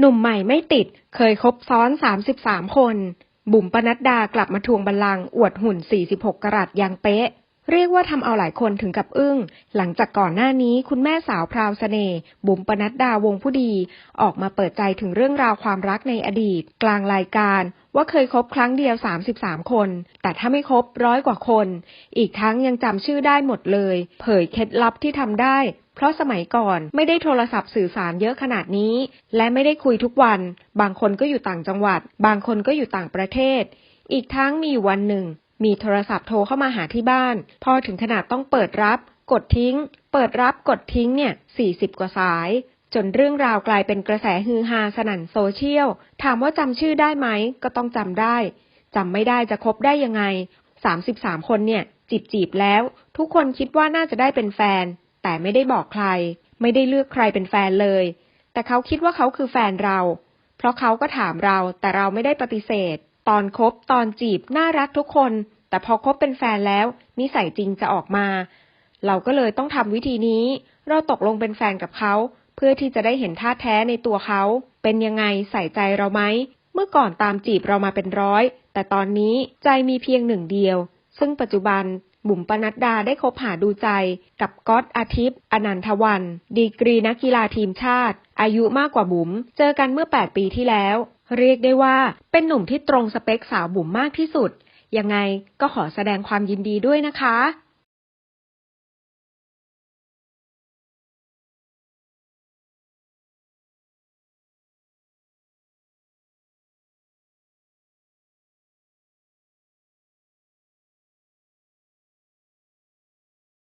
หนุ่มใหม่ไม่ติด เคยคบซ้อน 33 คน บุ๋มปนัดดากลับมาทวงบัลลังก์อวดหุ่น 46 กรัตอย่างเป๊ะ เรียกว่าทำเอาหลายคนถึงกับอึ้ง หลังจากก่อนหน้านี้คุณแม่สาวพราวเสน่ห์บุ๋มปนัดดาวงผู้ดี ออกมาเปิดใจถึงเรื่องราวความรักในอดีต กลางรายการว่าเคยคบครั้งเดียว 33 คน แต่ถ้าไม่คบร้อยกว่าคน อีกทั้งยังจำชื่อได้หมดเลย เผยเคล็ดลับที่ทำได้ เพราะสมัยก่อนไม่ได้โทรศัพท์สื่อสารเยอะขนาดนี้ และไม่ได้คุยทุกวัน บางคนก็อยู่ต่างจังหวัด บางคนก็อยู่ต่างประเทศ อีกทั้งมีวันหนึ่ง มีโทรศัพท์โทรเข้ามาหาที่บ้าน พอถึงขนาดต้องเปิดรับ กดทิ้ง เปิดรับกดทิ้งเนี่ย 40 กว่าสาย จนเรื่องราวกลายเป็นกระแสฮือฮาสนั่นโซเชียล ถามว่าจำชื่อได้ไหม ก็ต้องจำได้จำไม่ได้จะคบได้ยังไง 33 คนเนี่ย จีบจีบแล้ว ทุกคนคิดว่าน่าจะได้เป็นแฟน แต่ไม่ได้บอกใคร ไม่ได้เลือกใครเป็นแฟนเลย แต่เขาคิดว่าเขาคือแฟนเรา เพราะเขาก็ถามเราแต่เราไม่ได้ปฏิเสธ ตอนคบตอนจีบน่ารักทุกคน แต่พอคบเป็นแฟนแล้ว นิสัยจริงจะออกมา เราก็เลยต้องทำวิธีนี้ เราตกลงเป็นแฟนกับเขา เพื่อที่จะได้เห็นท่าแท้ในตัวเขา เป็นยังไงใส่ใจเราไหม เมื่อก่อนตามจีบเรามาเป็นร้อย แต่ตอนนี้ใจมีเพียงหนึ่งเดียว ซึ่งปัจจุบัน บุ๋มปนัดดาได้คบหาดูใจกับก๊อตอาทิตย์อนันทวัน ดีกรีนักกีฬาทีมชาติ อายุมากกว่าบุ๋ม เจอกันเมื่อ 8 ปีที่แล้ว เรียกได้ว่าเป็นหนุ่มที่ตรงสเปคสาวบุ๋มมากที่สุด ยังไงก็ขอแสดงความยินดีด้วยนะคะ